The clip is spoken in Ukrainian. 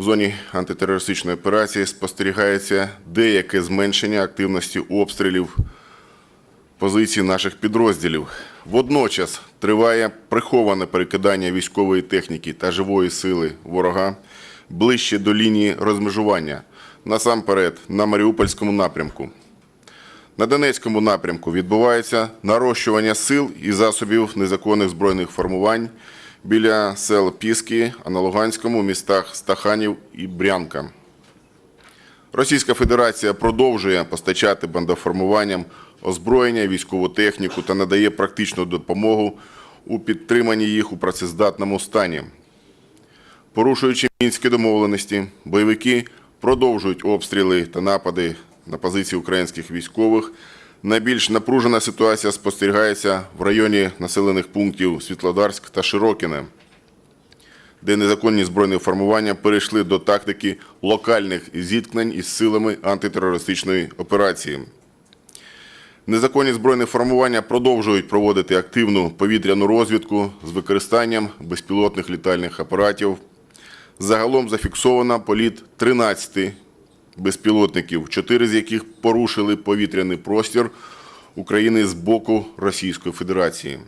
в зоні антитерористичної операції спостерігається деяке зменшення активності обстрілів позицій наших підрозділів. Водночас триває приховане перекидання військової техніки та живої сили ворога ближче до лінії розмежування, насамперед на Маріупольському напрямку. На Донецькому напрямку відбувається нарощування сил і засобів незаконних збройних формувань біля сел Піски, а на Луганському містах Стаханів і Брянка. Російська Федерація продовжує постачати бандоформуванням озброєння, військову техніку та надає практичну допомогу у підтриманні їх у працездатному стані. Порушуючи мінські домовленості, бойовики продовжують обстріли та напади на позиції українських військових. Найбільш напружена ситуація спостерігається в районі населених пунктів Світлодарськ та Широкіне, де незаконні збройні формування перейшли до тактики локальних зіткнень із силами антитерористичної операції. Незаконні збройні формування продовжують проводити активну повітряну розвідку з використанням безпілотних літальних апаратів. Загалом зафіксовано політ 13 безпілотників, чотири з яких порушили повітряний простір України з боку Російської Федерації.